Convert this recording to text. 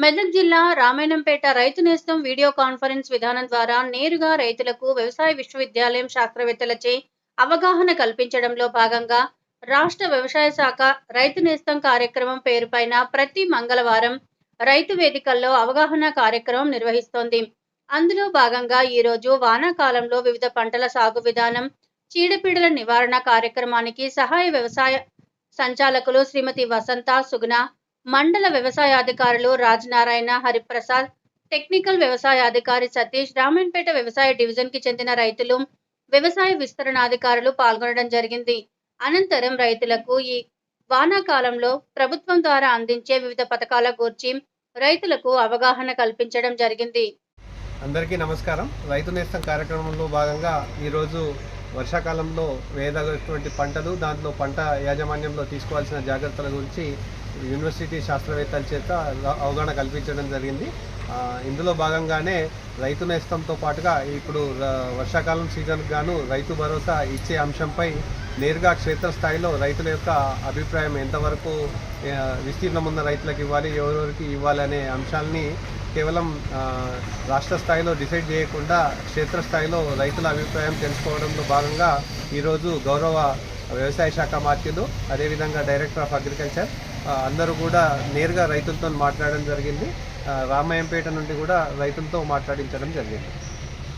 మెదక్ జిల్లా రామాయణంపేట రైతు నేస్తం వీడియో కాన్ఫరెన్స్ విధానం ద్వారా నేరుగా రైతులకు వ్యవసాయ విశ్వవిద్యాలయం శాస్త్రవేత్తలచే అవగాహన కల్పించడంలో భాగంగా రాష్ట్ర వ్యవసాయ శాఖ రైతు నేస్తం కార్యక్రమం పేరుపైన ప్రతి మంగళవారం రైతు వేదికల్లో అవగాహన కార్యక్రమం నిర్వహిస్తోంది. అందులో భాగంగా ఈరోజు వానాకాలంలో వివిధ పంటల సాగు విధానం చీడపీడల నివారణ కార్యక్రమానికి సహాయ వ్యవసాయ సంచాలకులు శ్రీమతి వసంత సుగుణ మండల వ్యవసాయాధికారులు రాజనారాయణ హరిప్రసాద్ టెక్నికల్ వ్యవసాయాధికారి సతీష్ రామన్పేట వ్యవసాయ డివిజన్కి చెందిన రైతులు వ్యవసాయ విస్తరణాధికారులు పాల్గొనడం జరిగింది. అనంతరం రైతులకు ఈ వానాకాలంలో ప్రభుత్వం ద్వారా అందించే వివిధ పథకాల గురించి రైతులకు అవగాహన కల్పించడం జరిగింది. అందరికీ నమస్కారం. రైతు నేస్తం కార్యక్రమంలో భాగంగా ఈరోజు వర్షాకాలంలో వేయదగినటువంటి పంటలు దాంట్లో పంట యాజమాన్యంలో తీసుకోవాల్సిన జాగ్రత్తల గురించి యూనివర్సిటీ శాస్త్రవేత్తల చేత అవగాహన కల్పించడం జరిగింది. ఇందులో భాగంగానే రైతు నేస్తంతో పాటుగా ఇప్పుడు వర్షాకాలం సీజన్కు గాను రైతు భరోసా ఇచ్చే అంశంపై నేరుగా క్షేత్రస్థాయిలో రైతుల యొక్క అభిప్రాయం ఎంతవరకు విస్తీర్ణం ఉన్న రైతులకు ఇవ్వాలి ఎవరెవరికి ఇవ్వాలి అనే అంశాలని కేవలం రాష్ట్ర స్థాయిలో డిసైడ్ చేయకుండా క్షేత్రస్థాయిలో రైతుల అభిప్రాయం తెలుసుకోవడంలో భాగంగా ఈరోజు గౌరవ వ్యవసాయ శాఖ మార్చులు అదేవిధంగా డైరెక్టర్ ఆఫ్ అగ్రికల్చర్ అందరూ కూడా నేరుగా రైతులతో మాట్లాడడం జరిగింది. రామాయంపేట నుండి కూడా రైతులతో మాట్లాడించడం జరిగింది.